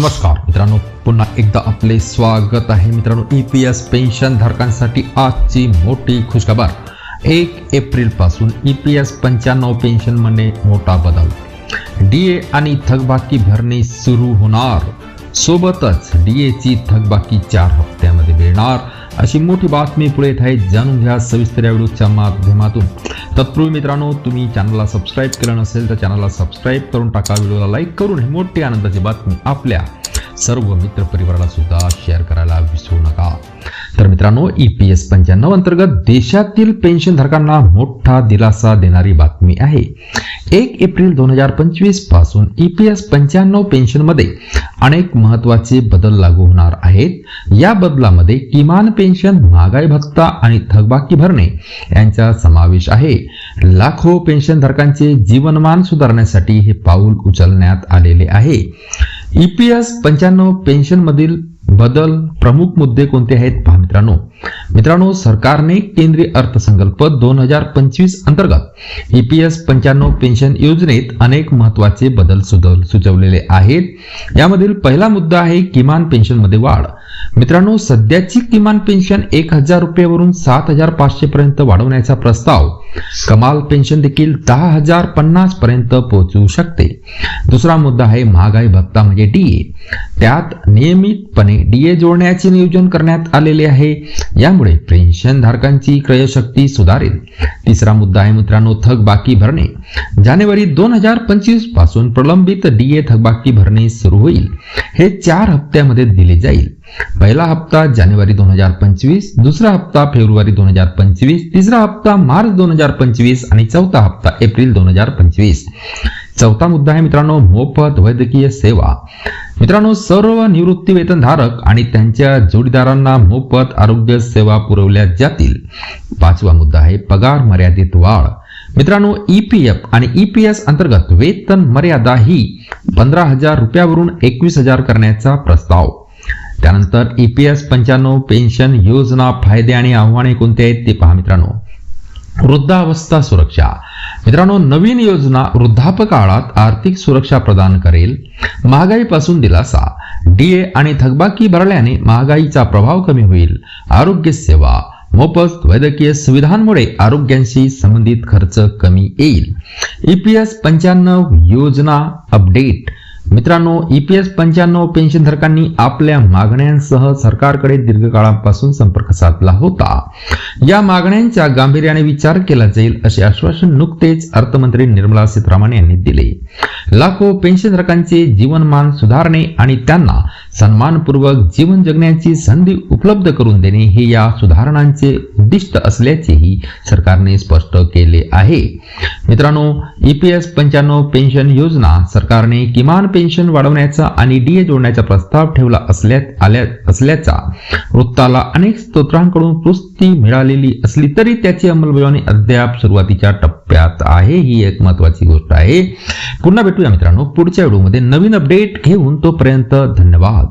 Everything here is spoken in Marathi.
नमस्कार मित्रांनो पुन्हा एकदा आपले स्वागत आहे मित्रांनो ई पी एस पेन्शन धारकांसाठी आजची मोठी खुशखबर. एक एप्रिलपासून ई पी एस पंच्याण्णव पेन्शनमध्ये मोठा बदल. डी ए आणि थकबाकी भरणे सुरू होणार. सोबतच डी एची थकबाकी चार हप्त्यामध्ये मिळणार. अशी मोठी बातमी पुढे येत आहे. जाणून घ्या सविस्तर या व्हिडिओच्या माध्यमातून. तत्पूर्वी मित्रांनो तुम्ही चॅनलला सबस्क्राईब केलं नसेल तर चॅनलला सबस्क्राईब करून टाका. व्हिडिओला लाईक करून ही मोठी आनंदाची बातमी आपल्या सर्व मित्रपरिवाराला सुद्धा शेअर करायला विसरू नका. तर मित्रांनो ई पी एस पंच्याण्णव अंतर्गत देशातील पेन्शनधारकांना मोठा दिलासा देणारी बातमी आहे. एक एप्रिल दोन हजार पंचवीसपासून ई पी एस पंच्याण्णव पेन्शनमध्ये अनेक महत्त्वाचे बदल लागू होणार आहेत. या बदलामध्ये किमान पेन्शन महागाई भत्ता आणि थकबाकी भरणे यांचा समावेश आहे. लाखो पेन्शनधारकांचे जीवनमान सुधारण्यासाठी हे पाऊल उचलण्यात आलेले आहे. ई पी एस पंच्याण्णव पेन्शनमधील बदल प्रमुख मुद्दे कोणते आहेत पहा मित्रांनो. मित्रांनो सरकारने केंद्रीय अर्थसंकल्प दोन हजार पंचवीस अंतर्गत ई पी एस पंच्याण्णव पेन्शन योजनेत अनेक महत्त्वाचे बदल सुचवलेले आहेत. यामधील पहिला मुद्दा आहे किमान पेन्शनमध्ये वाढ. मित्रांनो सध्याची किमान पेन्शन एक हजार रुपयावरून सात हजार पाचशे पर्यंत वाढवण्याचा प्रस्ताव कमाल पेन्शन देखील दहा हजार पन्नास पर्यंत पोहोचू शकते. दुसरा मुद्दा आहे महागाई भत्ता म्हणजे डीए त्यात नियमितपणे डीए जोडण्याचे नियोजन करण्यात आलेले आहे. यामुळे पेन्शन धारकांची क्रयशक्ती सुधारेल. तिसरा मुद्दा आहे मित्रांनो थकबाकी भरणे. जानेवारी दोन हजार पंचवीसपासून प्रलंबित डीए थकबाकी भरणे सुरू होईल. हे चार हप्त्यामध्ये दिले जाईल. पहिला हप्ता जानेवारी दोन हजार पंचवीस दुसरा हप्ता फेब्रुवारी दोन हजार पंचवीस तिसरा हप्ता मार्च दोन हजार पंचवीस आणि चौथा हप्ता एप्रिल दोन हजार पंचवीस. चौथा मुद्दा आहे मित्रांनो मोफत वैद्यकीय सेवा. मित्रांनो सर्व निवृत्ती वेतनधारक आणि त्यांच्या जोडीदारांना मोफत आरोग्य सेवा पुरवल्या जातील. पाचवा मुद्दा आहे पगार मर्यादित वाढ. मित्रांनो ई पी एफ आणि ई पी एस अंतर्गत वेतन मर्यादा ही पंधरा हजार रुपयावरून एकवीस हजार करण्याचा प्रस्ताव. त्यानंतर ई पी एस पंच्याण्णव पेन्शन योजना फायदे आणि आव्हाने कोणते आहेत ते पहा मित्रांनो. वृद्धावस्था सुरक्षा. मित्रांनो नवीन योजना वृद्धापकाळात आर्थिक सुरक्षा प्रदान करेल. महागाईपासून दिलासा. डीए आणि थकबाकी भरल्याने महागाईचा प्रभाव कमी होईल. आरोग्य सेवा मोफत वैद्यकीय सुविधांमुळे आरोग्यांशी संबंधित खर्च कमी येईल. ईपीएस पंच्याण्णव योजना अपडेट. मित्रांनो ईपीएस पंच्याण्णव पेन्शनधारकांनी आपल्या मागण्यांसह सरकारकडे दीर्घकाळापासून संपर्क साधला होता. या मागण्यांच्या गांभीर्याने विचार केला जाईल असे आश्वासन नुकतेच अर्थमंत्री निर्मला सीतारामन यांनी दिले. लाखो पेन्शनधारकांचे जीवनमान सुधारणे आणि त्यांना सन्मानपूर्वक जीवन जगण्याची संधी उपलब्ध करून देणे हे या सुधारणांचे उद्दिष्ट असल्याचेही सरकारने स्पष्ट केले आहे. मित्रांनो ईपीएस पंच्याण्णव पेन्शन योजना सरकारने किमान पेन्शन वाढवण्याचा आणि डीए जोडण्याचा प्रस्ताव ठेवला असल्या असल्याचा वृत्ताला अनेक स्त्रोतांकडून पुष्टी मिळालेली असली तरी त्याची अंमलबजावणी अद्याप सुरुवातीच्या टप्प्यात आहे. ही एक महत्वाची गोष्ट आहे. पुन्हा भेटूया मित्रांनो पुढच्या व्हिडिओमध्ये. नवीन अपडेट घेऊन तोपर्यंत धन्यवाद.